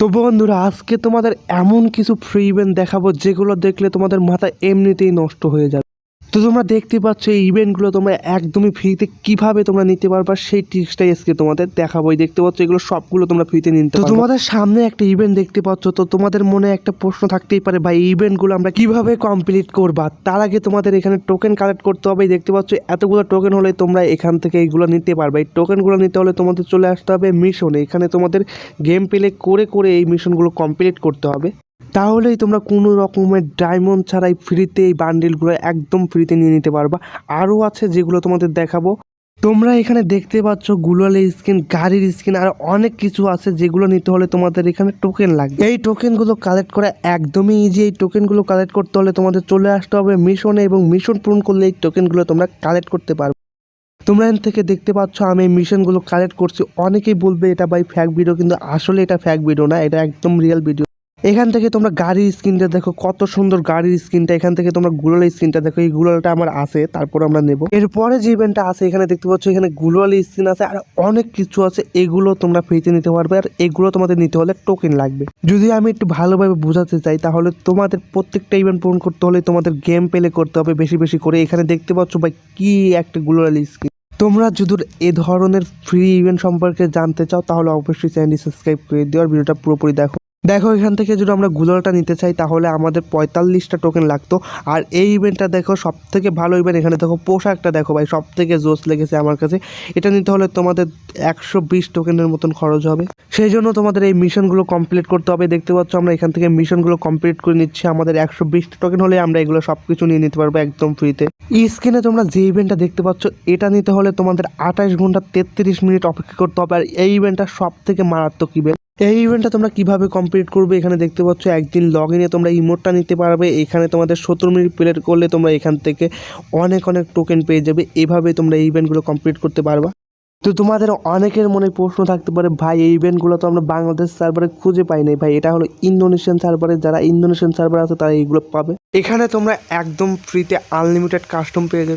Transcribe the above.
তো বন্ধুরা, আজকে তোমাদের এমন কিছু ফ্রি ইভেন্ট দেখাবো যেগুলো দেখলে তোমাদের মাথা এমনিতেই নষ্ট হয়ে যাবে। তো তোমরা দেখতে পাচ্ছ এই ইভেন্টগুলো তোমরা একদমই ফ্রিতে কীভাবে তোমরা নিতে পারবা সেই ট্রিক্সটাই আজকে তোমাদের দেখাবো। এই দেখতে পাচ্ছ এগুলো সবগুলো তোমরা ফ্রিতে নিতে তো তোমাদের সামনে একটা ইভেন্ট দেখতে পাচ্ছ তো তোমাদের মনে একটা প্রশ্ন থাকতেই পারে ভাই এই ইভেন্টগুলো আমরা কীভাবে কমপ্লিট করবা? তার আগে তোমাদের এখানে টোকেন কালেক্ট করতে হবে। দেখতে পাচ্ছ এতগুলো টোকেন হলে তোমরা এখান থেকে এইগুলো নিতে পারবে। এই টোকেনগুলো নিতে হলে তোমাদের চলে আসতে হবে মিশনে এখানে তোমাদের গেম প্লে করে করে এই মিশনগুলো কমপ্লিট করতে হবে। তাহলেই তোমরা কোনো রকমের ডায়মন্ড ছাড়াই ফ্রিতে এই বান্ডিলগুলো একদম ফ্রিতে নিয়ে নিতে পারবা। আরও আছে যেগুলো তোমাদের দেখাবো। তোমরা এখানে দেখতে পাচ্ছ গুলালের স্কিন গাড়ির স্কিন আর অনেক কিছু আছে যেগুলো নিতে হলে তোমাদের এখানে টোকেন লাগবে। এই টোকেনগুলো কালেক্ট করা একদমই ইজি এই টোকেনগুলো কালেক্ট করতে হলে তোমাদের চলে আসতে হবে মিশনে এবং মিশন পূরণ করলে এই টোকেনগুলো তোমরা কালেক্ট করতে পারবে। তোমরা এখান থেকে দেখতে পাচ্ছ আমি এই মিশনগুলো কালেক্ট করছি। অনেকেই বলবে এটা বাই ফ্যাক ভিডিও কিন্তু আসলে এটা ফ্যাক ভিডিও না, এটা একদম রিয়েল ভিডিও এখান থেকে তোমরা গাড়ির স্ক্রিনটা দেখো, কত সুন্দর গাড়ির স্ক্রিনটা এখান থেকে তোমরা গুগলের স্ক্রিনটা দেখো, এই গুগলটা আমার আছে, তারপর আমরা নেব। এরপরে যে ইভেন্টটা আছে, এখানে দেখতে পাচ্ছ, এখানে গুগল স্ক্রিন আছে, আর অনেক কিছু আছে, এগুলো তোমরা ফ্রিতে নিতে পারবে, আর এগুলো তোমাদের নিতে হলে টোকেন লাগবে। যদি আমি একটু ভালোভাবে বোঝাতে চাই, তাহলে তোমাদের প্রত্যেকটা ইভেন্ট পূরণ করতে হলে তোমাদের গেম প্লে করতে হবে বেশি বেশি করে। এখানে দেখতে পাচ্ছ ভাই, কি একটা গুগল স্ক্রিন তোমরা যদি এ ধরনের ফ্রি ইভেন্ট সম্পর্কে জানতে চাও, তাহলে অবশ্যই চ্যানেলটি সাবস্ক্রাইব করে দিও, আর ভিডিওটা পুরোপুরি দেখো। দেখো, এখান থেকে যদি আমরা গুগলটা নিতে চাই, তাহলে আমাদের পঁয়তাল্লিশটা টোকেন লাগতো। আর এই ইভেন্টটা দেখো সব থেকে ভালো ইভেন্ট এখানে দেখো, পোশাকটা দেখো ভাই সব থেকে জোস লেগেছে আমার কাছে। এটা নিতে হলে তোমাদের একশো বিশ টোকেনের মতন খরচ হবে। সেই জন্য তোমাদের এই মিশনগুলো কমপ্লিট করতে হবে। দেখতে পাচ্ছ, আমরা এখান থেকে মিশনগুলো কমপ্লিট করে নিচ্ছি। আমাদের একশো বিশটা টোকেন হলে আমরা এগুলো সব কিছু নিয়ে নিতে পারব একদম ফ্রিতে স্ক্রিনে তোমরা যে ইভেন্টটা দেখতে পাচ্ছ, এটা নিতে হলে তোমাদের আঠাশ ঘণ্টা তেত্রিশ মিনিট অপেক্ষা করতে হবে। আর এই ইভেন্টটা সব থেকে মারাত্মক ইভেন্ট এই ইভেন্টটা তোমরা কীভাবে কমপ্লিট করবে? এখানে দেখতে পাচ্ছ, একদিন লগ ইনে তোমরা ইমোটটা নিতে পারবে। এখানে তোমাদের সত্তর মিনিট প্লেট করলে তোমরা এখান থেকে অনেক অনেক টোকেন পেয়ে যাবে। এভাবে তোমরা এই ইভেন্টগুলো কমপ্লিট করতে পারবা। তো তোমাদের অনেকের মনে প্রশ্ন থাকতে পারে, ভাই, এই ইভেন্টগুলো তো আমরা বাংলাদেশ সার্ভারে খুঁজে পাই নাই। ভাই, এটা হলো ইন্দোনেশিয়ান সার্ভারে যারা ইন্দোনেশিয়ান সার্ভার আছে, তারা এইগুলো পাবে। এখানে তোমরা একদম ফ্রিতে আনলিমিটেড কাস্টম পেয়ে যাবে।